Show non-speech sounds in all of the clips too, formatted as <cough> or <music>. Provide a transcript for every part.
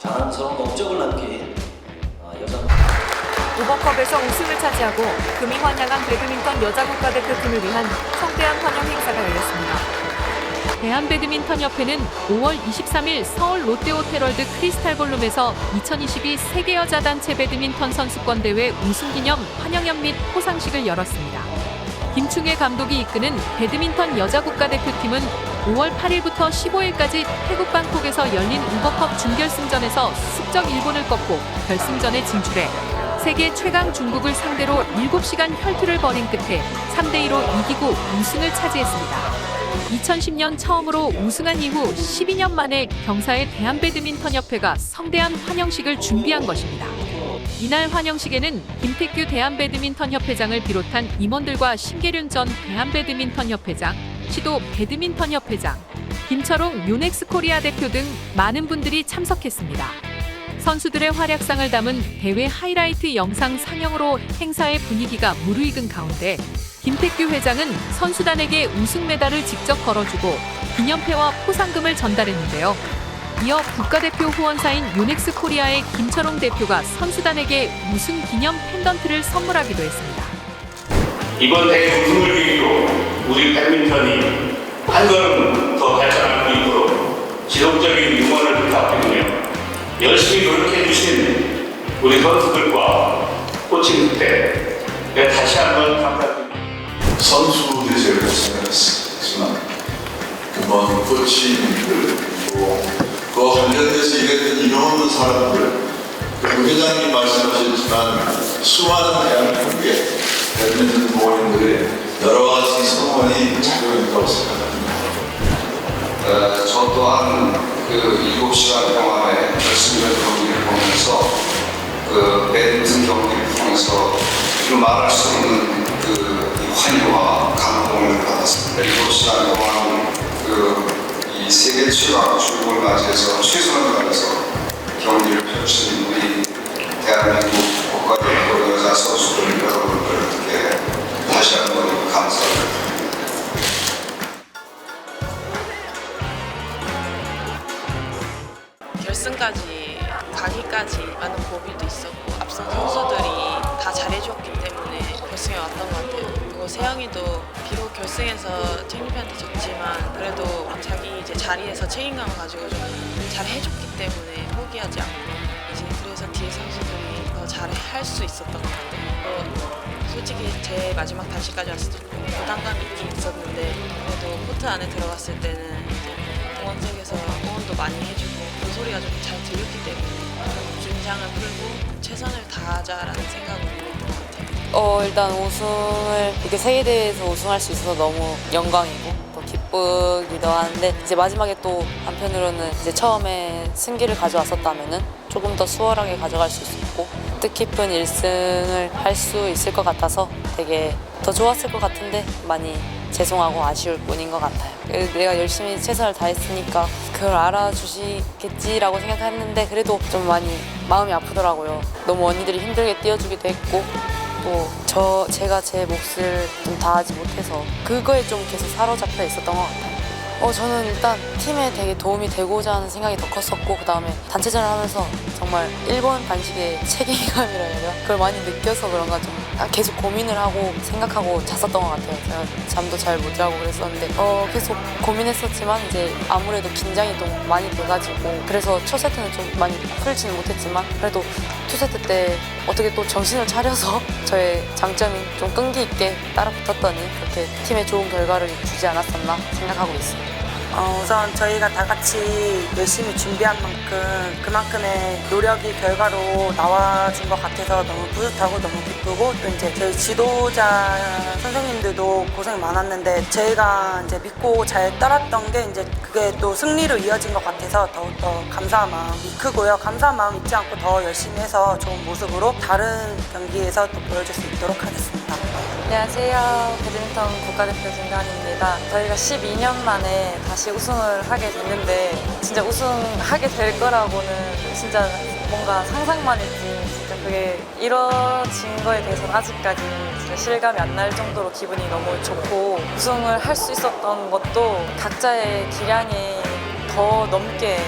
자랑스러운 업적을 남긴 아, 여자 우버컵에서 우승을 차지하고 금이 환영한 배드민턴 여자 국가대표팀을 위한 성대한 환영 행사가 열렸습니다. 대한배드민턴협회는 5월 23일 서울 롯데호텔월드 크리스탈볼룸에서 2022 세계 여자 단체 배드민턴 선수권 대회 우승 기념 환영연 및 포상식을 열었습니다. 김충혜 감독이 이끄는 배드민턴 여자 국가대표팀은 5월 8일부터 15일까지 태국 방콕에서 열린 우버컵 준결승전에서 숙적 일본을 꺾고 결승전에 진출해 세계 최강 중국을 상대로 7시간 혈투를 벌인 끝에 3대 2로 이기고 우승을 차지했습니다. 2010년 처음으로 우승한 이후 12년 만에 경사의 대한배드민턴협회가 성대한 환영식을 준비한 것입니다. 이날 환영식에는 김택규 대한배드민턴협회장을 비롯한 임원들과 심계륜 전 대한배드민턴협회장, 시도 배드민턴협회장, 김철웅 요넥스 코리아 대표 등 많은 분들이 참석했습니다. 선수들의 활약상을 담은 대회 하이라이트 영상 상영으로 행사의 분위기가 무르익은 가운데 김택규 회장은 선수단에게 우승 메달을 직접 걸어주고 기념패와 포상금을 전달했는데요. 이어 국가대표 후원사인 요넥스 코리아의 김철웅 대표가 선수단에게 우승 기념 펜던트를 선물하기도 했습니다. 이번 대회 우승을 계기로 우리 배드민턴이 한 걸음 더 발전할 수 있도록 지속적인 응원을 부탁드리며 열심히 노력해 주신 우리 선수들과 코칭 스태프에 다시 한번 감사드립니다. 선수 대제를 생각했지만 그만 코치님들 그리고 그 관련돼서 일했던 인원 사람들 그리고 회장님 말씀하셨지만 수많은 대한민국의 배드민턴 부모님들의 여러 가지 성원이 작용했다고 생각합니다. 어, 저 또한 그 7시간 동안의 결승전 경기를 보면서 그 배드민턴 경기를 통해서 그 말할 수 없는 그 환희와 감동을 받았습니다. 7시간 동안 세계 최강 중국을 맞이해서 최선을 다해서 경기를 펼친 우리 대한민국 국가대표 여자 선수들 여러분들께 다시 한번 감사를 드립니다. 결승까지 가기까지 많은 고비도 있었고 앞선 선수들이 다 잘해줬기 때문에 결승에 왔던 것 같아요. 그리고 세영이도 비록 결승에서 챙리한테 졌지만 그래도 자기 이제 자리에서 책임감을 가지고 좀 잘 해줬기 때문에 포기하지 않고 이제 그래서 뒤에 선수들이 더 잘 할 수 있었던 것 같아요. 어, 솔직히 제 마지막 단식까지 왔을 때좀 부담감이 있긴 있었는데 그래도 코트 안에 들어갔을 때는 이제 응원석에서 응원도 많이 해주고 그 소리가 좀 잘 들렸기 때문에 좀 긴장을 풀고 최선을 다하자라는 생각으로. 어 일단 우승을 이렇게 세계 대회에서 우승할 수 있어서 너무 영광이고 또 기쁘기도 한데 이제 마지막에 또 한편으로는 이제 처음에 승기를 가져왔었다면은 조금 더 수월하게 가져갈 수 있었고 뜻깊은 1승을 할 수 있을 것 같아서 되게 더 좋았을 것 같은데 많이 죄송하고 아쉬울 뿐인 것 같아요. 그래도 내가 열심히 최선을 다했으니까 그걸 알아주시겠지라고 생각했는데 그래도 좀 많이 마음이 아프더라고요. 너무 언니들이 힘들게 뛰어주기도 했고 또저 제가 제 몫을 좀 다하지 못해서 그거에 좀 계속 사로잡혀 있었던 것 같아요. 어 저는 일단 팀에 되게 도움이 되고자 하는 생각이 더 컸었고 그 다음에 단체전을 하면서 정말 일본 반식의 책임감이라 해야 되나 그걸 많이 느껴서 그런가 좀 계속 고민을 하고 생각하고 잤었던 것 같아요. 제가 잠도 잘 못 자고 그랬었는데 어 계속 고민했었지만 이제 아무래도 긴장이 좀 많이 돼가지고 그래서 첫 세트는 좀 많이 풀지는 못했지만 그래도 투 세트 때 어떻게 또 정신을 차려서 <laughs> 저의 장점이 좀 끈기 있게 따라 붙었더니 그렇게 팀에 좋은 결과를 주지 않았었나 생각하고 있습니다. 어, 우선 저희가 다 같이 열심히 준비한 만큼 그만큼의 노력이 결과로 나와준 것 같아서 너무 뿌듯하고 너무 기쁘고 또 이제 저희 지도자 선생님들도 고생 많았는데 저희가 이제 믿고 잘 따랐던 게 이제 그게 또 승리로 이어진 것 같아서 더욱더 감사한 마음이 크고요. 감사한 마음 잊지 않고 더 열심히 해서 좋은 모습으로 다른 경기에서 또 보여줄 수 있도록 하겠습니다. 안녕하세요. 배드민턴 국가대표 김다은입니다. 저희가 12년 만에 다시 우승을 하게 됐는데 진짜 우승하게 될 거라고는 진짜 뭔가 상상만 했지 진짜 그게 이뤄진 거에 대해서는 아직까지 이제 실감이 안 날 정도로 기분이 너무 좋고 우승을 할 수 있었던 것도 각자의 기량이 더 넘게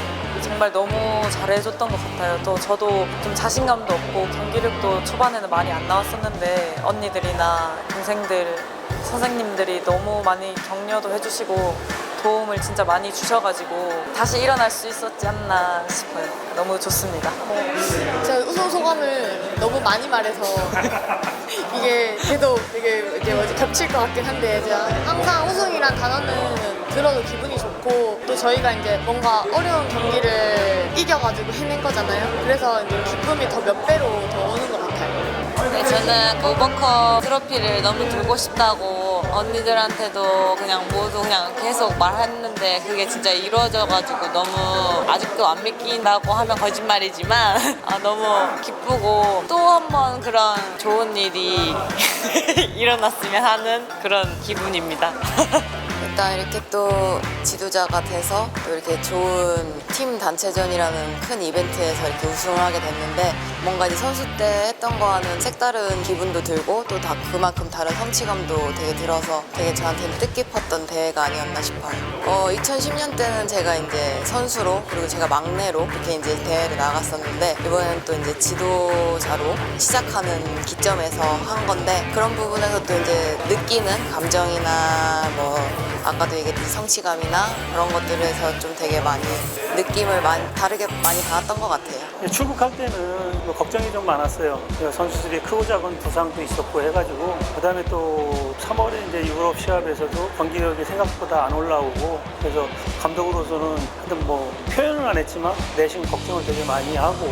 정말 너무 잘해줬던 것 같아요. 또 저도 좀 자신감도 없고 경기력도 초반에는 많이 안 나왔었는데 언니들이나 동생들, 선생님들이 너무 많이 격려도 해주시고 도움을 진짜 많이 주셔가지고 다시 일어날 수 있었지 않나 싶어요. 너무 좋습니다. 제가 우승 소감을 너무 많이 말해서 <laughs> 이게 걔도 되게 이제 겹칠 것 같긴 한데 제가 항상 우승이란 단어는 들어도 기분이 좋고 또 저희가 이제 뭔가 어려운 경기를 이겨가지고 해낸 거잖아요. 그래서 이제 기쁨이 더 몇 배로 더 오는 것 같아요. 네, 저는 그 오버컵 트로피를 너무 들고 싶다고 언니들한테도 그냥 모두 그냥 계속 말했는데 그게 진짜 이루어져가지고 너무 아직도 안 믿긴다고 하면 거짓말이지만 <laughs> 아, 너무 기쁘고 또 한 번 그런 좋은 일이 <laughs> 일어났으면 하는 그런 기분입니다. <laughs> 일단 이렇게 또 지도자가 돼서 또 이렇게 좋은 팀 단체전이라는 큰 이벤트에서 이렇게 우승을 하게 됐는데 뭔가 이제 선수 때 했던 거와는 색다른 기분도 들고 또 다 그만큼 다른 성취감도 되게 들어서 되게 저한테는 뜻깊었던 대회가 아니었나 싶어요. 어, 2010년 때는 제가 이제 선수로 그리고 제가 막내로 이렇게 이제 대회를 나갔었는데 이번에는 또 이제 지도자로 시작하는 기점에서 한 건데 그런 부분에서 또 이제 느끼는 감정이나 뭐 아까도 얘기했듯이 성취감이나 그런 것들에서 좀 되게 많이 느낌을 많이 다르게 많이 받았던 것 같아요. 출국할 때는 뭐 걱정이 좀 많았어요. 선수들이 크고 작은 부상도 있었고 해가지고 그다음에 또 3월에 이제 유럽 시합에서도 경기력이 생각보다 안 올라오고 그래서 감독으로서는 하여튼 뭐 표현은 안 했지만 내심 걱정을 되게 많이 하고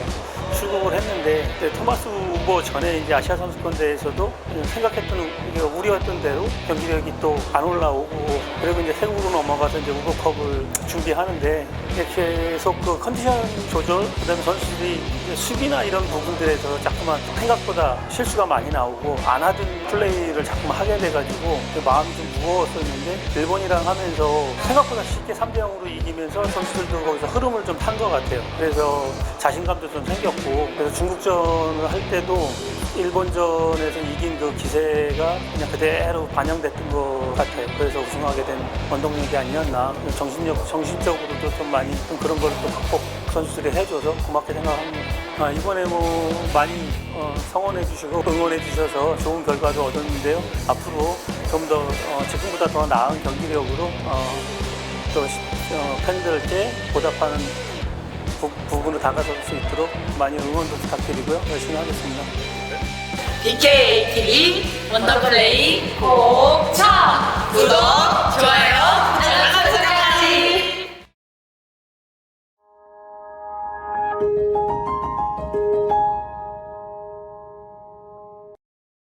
출국을 했는데 이제 토마스 우버 전에 이제 아시아 선수권 대회에서도 생각했던 이게 우려했던 대로 경기력이 또 안 올라오고 그리고 이제 태국으로 넘어가서 이제 우버컵을 준비하는데 계속 그 컨디션 조절 그다음에 선수들이 수비나 이런 부분들에서 자꾸만 생각보다 실수가 많이 나오고 안 하던 플레이를 자꾸만 하게 돼가지고 그 마음이 좀 무거웠었는데 일본이랑 하면서 생각보다 쉽게 3대 0으로 이기면서 선수들도 거기서 흐름을 좀 탄 것 같아요. 그래서 자신감도 좀 생겼고 그래서 중국전을 할 때도 일본전에서 이긴 그 기세가 그냥 그대로 반영됐던 것 같아요. 그래서 우승하게 된 원동력이 아니었나. 정신력, 정신적으로도 좀 많이 좀 그런 걸 또 극복 선수들이 해줘서 고맙게 생각합니다. 아, 이번에 뭐 많이 어, 성원해 주시고 응원해 주셔서 좋은 결과도 얻었는데요. 앞으로 좀더 어, 지금보다 더 나은 경기력으로 어, 또 시- 어, 팬들께 보답하는 부, 부분으로 다가설 수 있도록 많이 응원도 부탁드리고요. 열심히 하겠습니다. BKTV 원더플레이 꼭 쳐! 구독, 좋아요,